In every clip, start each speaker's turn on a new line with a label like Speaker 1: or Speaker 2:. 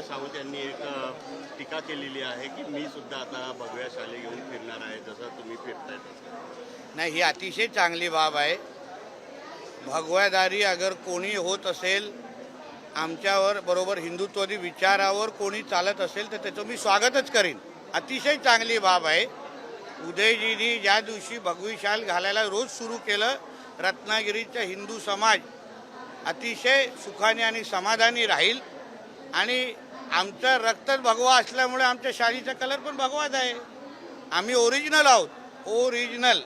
Speaker 1: संजय सावंत यांनी एक टीका केलेली आहे की मी सुद्धा आता भगव्या शाले घेऊन फिरणार आहे जसं तुम्ही फिरताय तसं
Speaker 2: नाही ही अतिशय चांगली बाब आहे. भगव्यादारी अगर कोणी होत असेल आमच्यावर बरोबर हिंदुत्वादी विचारावर कोणी चालत असेल तर त्याचं मी स्वागतच करीन. अतिशय चांगली बाब आहे. उदयजींनी ज्या दिवशी भगवी शाल घालायला रोज सुरू केलं रत्नागिरीचा हिंदू समाज अतिशय सुखाने आणि समाधानी राहील आणि आमचं रक्तच भगवा असल्यामुळे आमच्या शालीचा कलर पण भगवाच आहे. आम्ही ओरिजिनल आहोत. ओरिजिनल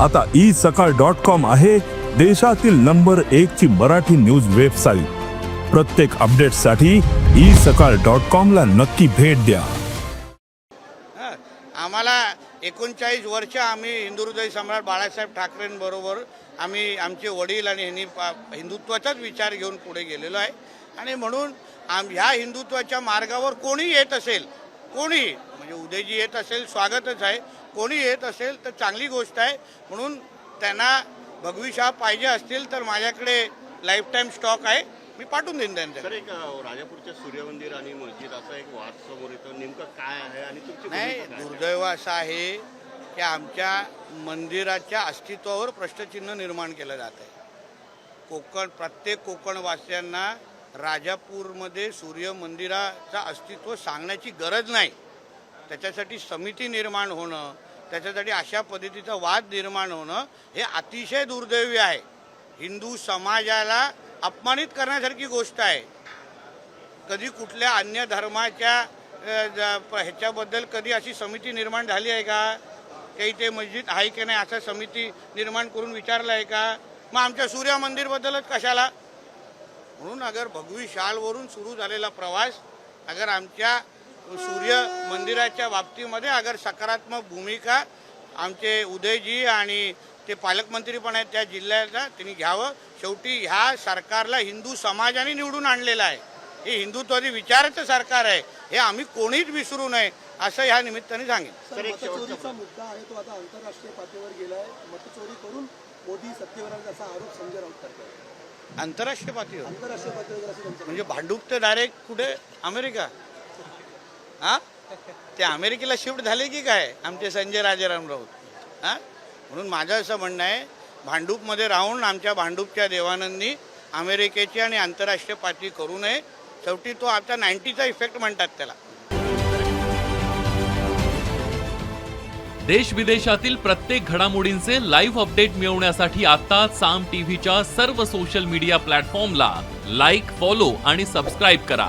Speaker 3: आता ई सकाळ डॉट कॉम आहे देशातील नंबर एक ची मराठी न्यूज वेबसाईट प्रत्येक अपडेटसाठी ई सकाळ डॉट कॉम ला नक्की भेट द्या.
Speaker 2: आम्हाला एकोणचाळीस वर्ष आम्ही हिंदुहृदय सम्राट बाळासाहेब ठाकरेंबरोबर आम्ही आमचे वडील आणि ह्यांनी पा- हिंदुत्वाचाच विचार घेऊन पुढे गेलेलो आहे. आणि म्हणून आम ह्या हिंदुत्वाच्या मार्गावर कोणी येत असेल कोणी म्हणजे उदयजी येत असेल स्वागतच आहे कोणी येत असेल तर चांगली गोष्ट आहे. म्हणून त्यांना भगवी शाह पाहिजे असतील तर माझ्याकडे लाईफटाईम स्टॉक आहे. मी पाठवून देईन त्यांच्याकडे
Speaker 1: सर एक राजापूरच्या सूर्यमंदिर आणि मस्जिद असा एक वाद समोर येतो. नेमकं काय आहे आणि तुमची
Speaker 2: नाही
Speaker 1: भूमिका काय?
Speaker 2: दुर्दैव असं आहे की आमच्या मंदिराच्या अस्तित्वावर प्रश्नचिन्ह निर्माण केलं जात आहे. कोकण प्रत्येक कोकणवासियांना राजापूरमध्ये सूर्य मंदिराचं अस्तित्व सांगण्याची गरज नाही. त्याच्यासाठी समिती निर्माण होणं त्याच्यासाठी अशा पद्धतीचा वाद निर्माण होणं हे अतिशय दुर्दैवी आहे. हिंदू समाजाला अपमानित करण्यासारखी गोष्ट आहे. कधी कुठल्या अन्य धर्माच्या ज- प- ह्याच्याबद्दल कधी अशी समिती निर्माण झाली आहे का? काही ते मस्जिद आहे की नाही असं समिती निर्माण करून विचारलं आहे का? मग आमच्या सूर्य मंदिरबद्दलच कशाला? म्हणून अगर भगवी शालवरून सुरू झालेला प्रवास अगर आमच्या सूर्य मंदिराच्या बाबतीमध्ये अगर सकारात्मक भूमिका आमचे उदयजी आणि ते पालकमंत्री पण आहेत त्या जिल्ह्याचा त्यांनी घ्यावं. शेवटी ह्या सरकारला हिंदू समाजाने निवडून आणलेलं आहे. हे हिंदुत्वादी विचाराचं सरकार आहे. हे आम्ही कोणीच विसरू नये असं ह्या निमित्ताने सांगेन.
Speaker 4: मुद्दा आहे तो आता आंतरराष्ट्रीय पातळीवर गेलाय. मतचोरी करून मोदी सत्तेवर असा आरोप संजय राऊत करतात.
Speaker 2: आंतरराष्ट्रीय पातळीवर?
Speaker 4: आंतरराष्ट्रीय पातळीवर
Speaker 2: म्हणजे भांडूप तर डायरेक्ट कुठे? अमेरिका. हा? ते अमेरिकेला शिफ्ट झाले की काय? आमचे संजय राजाराम राऊत. हां? म्हणून माझं असं म्हणणं आहे भांडूपमध्ये राहून आमच्या भांडूपच्या देवानंदी अमेरिकेची आणि आंतरराष्ट्रीय पातळी करू नये. शेवटी तो आता नाईन्टीचा इफेक्ट म्हणतात त्याला.
Speaker 5: देश विदेशातील प्रत्येक घडामोडींचे लाईव्ह अपडेट मिळवण्यासाठी आता साम टीव्हीच्या सर्व सोशल मीडिया प्लॅटफॉर्मला लाईक फॉलो आणि सबस्क्राईब करा.